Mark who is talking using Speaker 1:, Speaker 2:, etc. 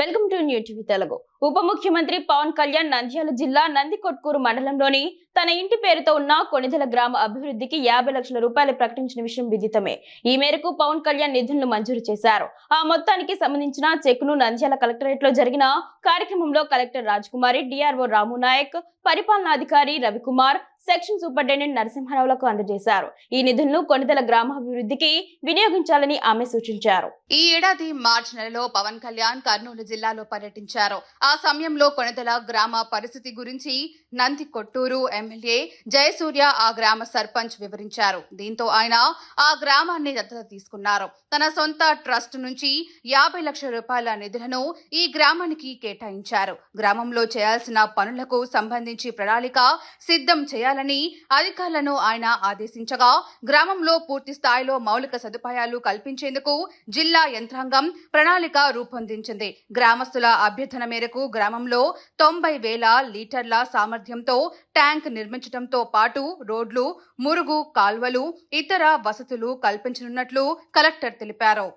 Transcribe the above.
Speaker 1: Welcome to new TV Telugu. ఉప ముఖ్యమంత్రి పవన్ కళ్యాణ్ నంద్యాల జిల్లా నందికొట్కూరు మండలంలోని తన ఇంటి పేరుతో ఉన్న కొణిదెల గ్రామ అభివృద్ధికి యాభై లక్షల రూపాయలు ప్రకటించిన విషయం విదితమే. ఈ మేరకు పవన్ కళ్యాణ్ నిధులను మంజూరు చేశారు. ఆ మొత్తానికి సంబంధించిన చెక్కును నంద్యాల కలెక్టరేట్లో జరిగిన కార్యక్రమంలో కలెక్టర్ రాజ్ కుమారి డిఆర్ఓ రాము నాయక్ పరిపాలనాధికారి రవికుమార్ సెక్షన్ సూపరింటెండెంట్ నరసింహారావులకు అందజేశారు. ఈ నిధులను కొణిదెల గ్రామాభివృద్ధికి వినియోగించాలని ఆమె సూచించారు.
Speaker 2: ఈ ఏడాది మార్చి నెలలో పవన్ కళ్యాణ్ కర్నూలు జిల్లాలో పర్యటించారు. ఆ సమయంలో కొణిదెల గ్రామ పరిస్థితి గురించి నంది కొట్టూరు ఎమ్మెల్యే జయసూర్య ఆ గ్రామ సర్పంచ్ వివరించారు. దీంతో ఆయన ఆ గ్రామాన్ని దత్తత తీసుకున్నారు. తన సొంత ట్రస్ట్ నుంచి యాభై లక్షల రూపాయల నిధులను ఈ గ్రామానికి కేటాయించారు. గ్రామంలో చేయాల్సిన పనులకు సంబంధించి ప్రణాళిక సిద్ధం చేయాలని అధికారులను ఆయన ఆదేశించగా గ్రామంలో పూర్తి స్థాయిలో మౌలిక సదుపాయాలు కల్పించేందుకు జిల్లా యంత్రాంగం ప్రణాళిక రూపొందించింది. గ్రామస్తుల అభ్యర్థన మేరకు గ్రామంలో తొంభై వేల లీటర్ల సామర్థ్యంతో ట్యాంక్ నిర్మించడంతో పాటు రోడ్లు మురుగు కాల్వలు ఇతర వసతులు కల్పించనున్నట్లు కలెక్టర్ తెలిపారు.